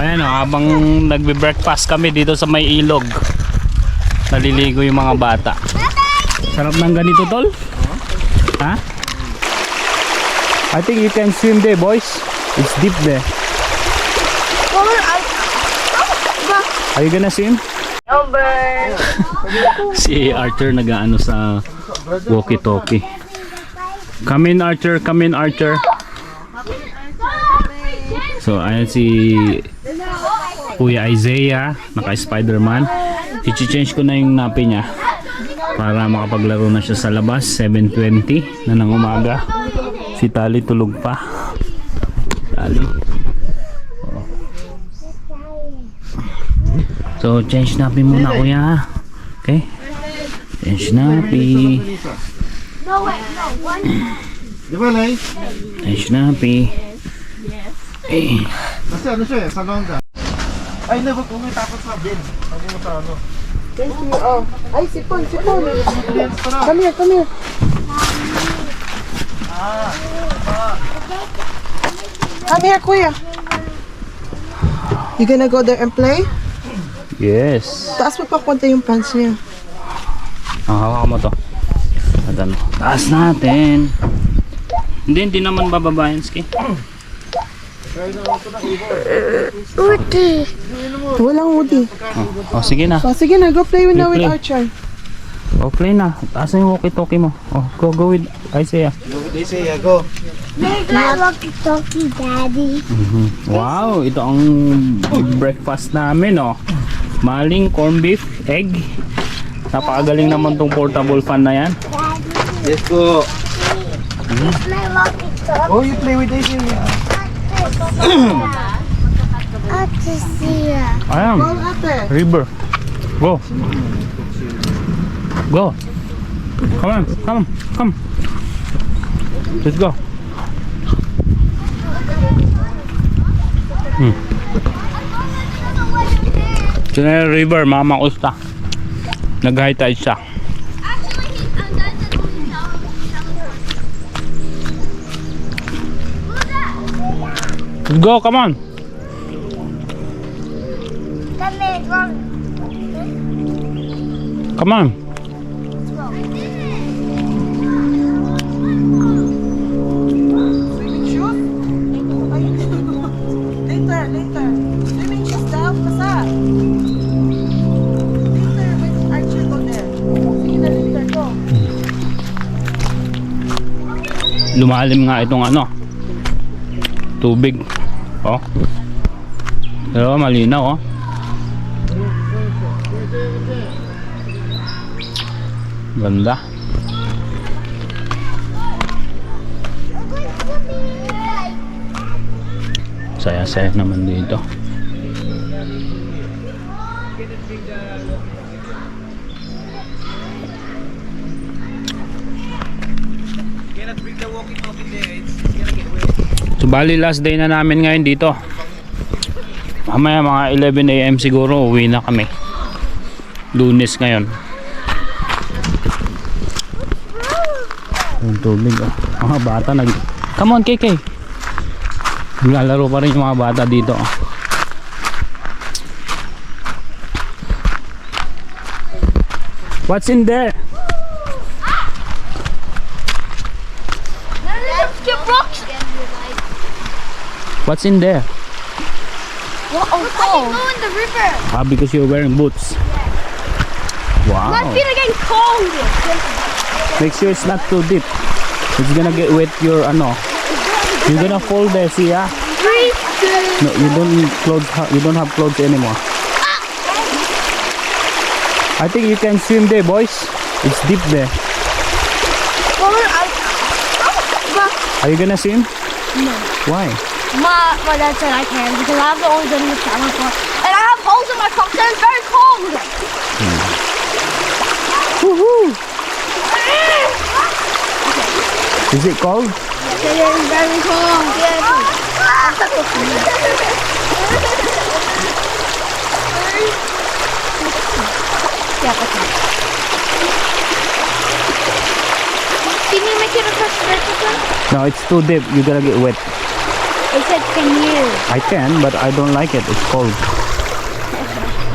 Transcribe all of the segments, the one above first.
ayan o, habang nagbe-breakfast kami dito sa may ilog. Naliligo yung mga bata. Sarap ng ganito, tol? Ha? I think you can swim there, boys. It's deep there. Are you gonna swim? si Arthur nag-ano sa walkie-talkie. Come in, Arthur. Come in, Arthur. So, ayan si Kuya Isaiah, naka-Spider-Man. I-change ko na yung napi niya para makapaglaro na siya sa labas. 7.20 na ng umaga. Si Tali tulog pa. Tali. Oh. So, change napi muna kuya. Okay? Change napi. Di ba, Nay? Change napi. Eh. Kasi ano siya eh, sa longga. Ay, never kung may takot sa bin. Sabi mo sa ano. Thank you. Oh. Ay, sipon, sipon. Come here, come here. Come here, kuya. You gonna go there and play? Yes. Taas mo pa konti yung pants niya. Ang hawak mo to. Ano, taas natin. Hindi, hindi naman bababa yan, Ski. Walang woody. Oh, oh, sige na. Oh, sige na, go play with with. Archer. Oh, play na. Taas na yung walkie-talkie mo. Oh, go, go with Isaiah. They say, yeah, go. walkie-talkie, Daddy. Wow, ito ang breakfast namin, oh. Maling corned beef, egg. Napakagaling naman tong portable fan na yan. Yes, go. My walkie-talkie. Oh, you play with Daisy. Up to see ya. Ayan, Go, ate. river. Go. Go. Come on, come, come. Let's go. Hmm. Ito na yung river, Mama Usta. Nag-high tide siya. Let's go, come on. Later, go. lumalim nga itong ano tubig. Oh. Pero malinaw oh ganda saya saya naman dito So bali last day na namin ngayon dito. Mamaya mga 11 AM siguro uwi na kami. Lunes ngayon. Yung tubig oh. Mga bata nag... Come on KK. Naglalaro pa rin yung mga bata dito oh. What's in there? What's in there? What? Oh, I can go in the river. Ah, because you're wearing boots. Wow. My feet are getting cold. Make sure it's not too deep. It's gonna get wet your ano. You're gonna fall there, see ya? Three, two. No, you don't need clothes. You don't have clothes anymore. I think you can swim there, boys. It's deep there. Are you gonna swim? No. Why? my, my dad said I can because I have only been in the shower for, and I have holes in my socks and it's very cold. Is it cold? It is very cold. Yeah, okay. Can you make it a first vertical? No, it's too deep. You're gonna get wet. It said, can you? I can, but I don't like it. It's cold.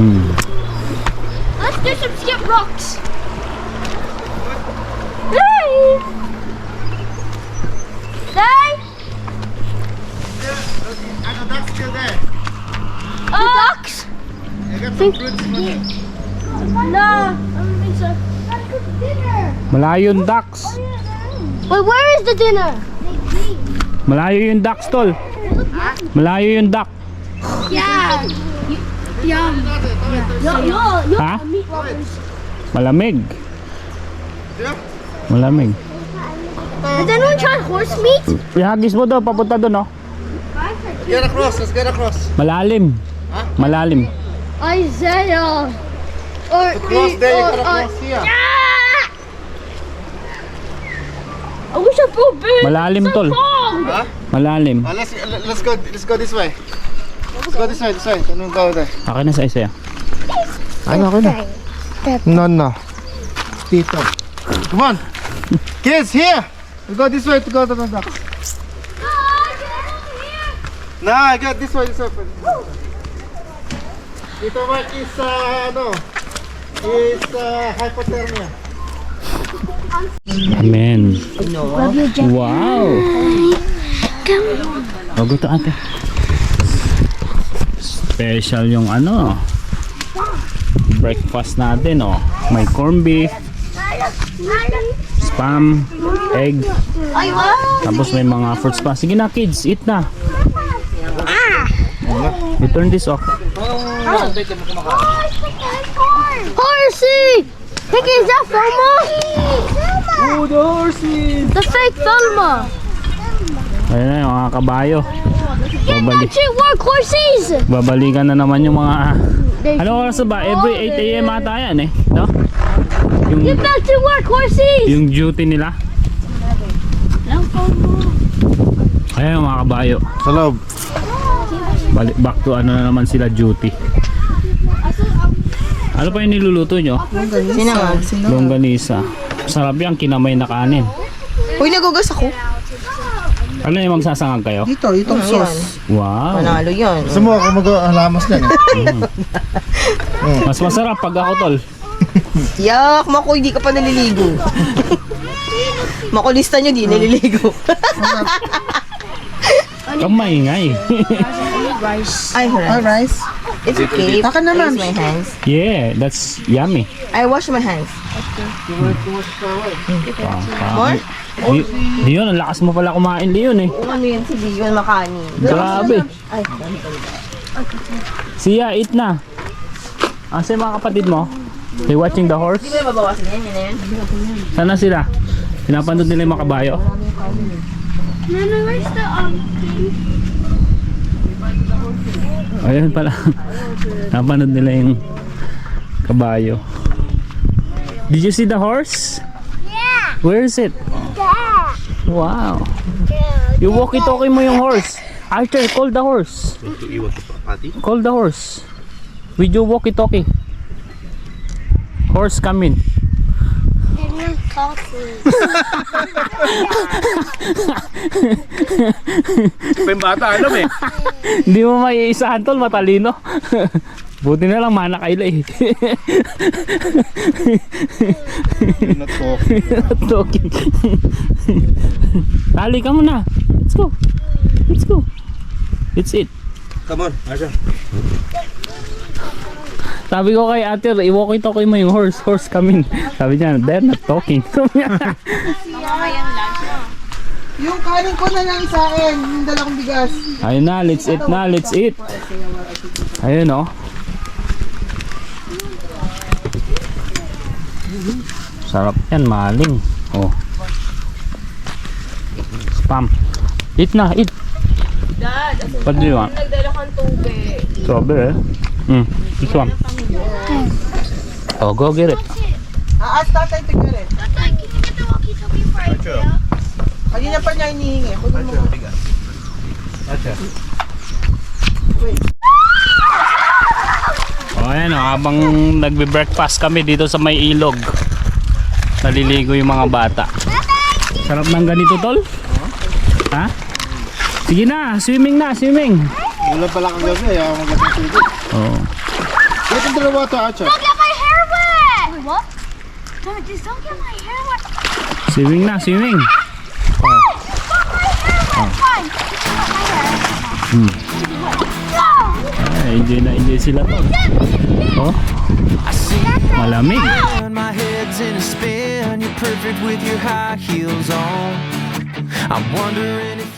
Hmm. Let's do some skip rocks. You. No. I don't think so. Gotta cook dinner. Malayo yung ducks. Wait, where is the dinner? Malayo yung ducks, tol. Malayo yung duck. Yeah. Yeah. Yo, yo, yo. Ha? Malamig. Malamig. Has anyone tried horse meat? Ihagis mo daw, papunta doon, oh. Get across, let's get across. Malalim. Malalim. Isaiah. Or Cross there, you or, gotta uh, cross here. Ah! I wish I felt big. Malalim, so tol. Huh? Malalim. Uh, let's let's go let's go this way. Let's go this way, this way. Don't go there. Akin na sa isa. Ano ako na? No, no. Tito. Come on. Kids, here. We go this way to go to the duck. Nah, I got this way, this way. Tito Mark is, uh, ano, is uh, hypothermia. Amen. Wow. Bago to ate. Special yung ano. Breakfast natin oh. May corned beef, spam, egg, tapos may mga fruits pa. Sige na kids, eat na. You turn this off. Horsey! Hickey, is that Thelma? Oh, the horses! The fake Thelma. Ayun na yung mga kabayo. Get Babalik. back to work, horses! Babalikan na naman yung mga... Ano oras na ba? Every 8 a.m. ata yan eh. No? Yung, Get back to work, horses! yung duty nila. Ayan yung mga kabayo. Sa loob. Balik back to ano na naman sila duty. Ano pa yung niluluto nyo? Sinangag. Longganisa. Sarap yan, kinamay na kanin. Uy, nagugas ako. Ano yung magsasangag kayo? Dito, itong sauce. Wow. Panalo yun. Gusto mo ako mag-alamas dyan eh. Mas masarap pag ako tol. Yak, Mako, hindi ka pa naliligo. Makulista nyo, di naliligo. Kamay-ngay. Ay, rice. It's okay. Taka naman. I use my hands. yeah, that's yummy. I wash my hands. More? Di, Leon, ang lakas mo pala kumain, Leon eh. Ano yun si Dion Makani. Grabe. Ay, Siya, eat na. Asa yung mga kapatid mo? They watching the horse? hindi mo mababawasan yan, yan. Sana sila? Pinapanood nila yung mga kabayo? Nana, where's the, um, Ayun pala. Napanood nila yung kabayo. Did you see the horse? Yeah. Where is it? Dad. Wow. You walkie-talkie mo yung horse. Archer, call the horse. Call the horse. With your walkie-talkie. Horse come And you're talking. bata, alam eh. Hindi mo may isahan tol, matalino. Buti na lang mana kaila eh. Not talk. Talking. Tali ka muna. Let's go. Let's go. It's it. Come on, Asha. Sabi ko kay ate, i-walkie-talkie mo yung horse. Horse come in. Sabi niya, they're not talking. Yung kanin ko na lang sa akin, yung dalawang bigas. Ayun na, let's eat na, let's eat. Ayun oh. Sarap yan, maling. Oh. Spam. Eat na, eat. Dad, What do you want? nagdala kang tubig. Strawberry. Mm, this one. Oh, go get it. Aas tatay tignan Can you get the walkie-talkie for Isaiah? Kanina pa niya hinihingi. Kunin mo. Asha. O ayan o, habang nagbe-breakfast kami dito sa may ilog. Naliligo yung mga bata. Sarap ng ganito tol? Ha? Sige na, swimming na, swimming. Wala pala kang gabi, ayaw mo gabi Oh. Get into the water, Archer. Don't get my hair wet! Wait, what? Don't, just don't get my hair wet. Swimming na, swimming. Got my hair wet! Fine. Got my hair. No! Ay, enjoy na enjoy sila to. Oh, malamig. My head's in a spin. You're perfect with your high heels on. I'm wondering if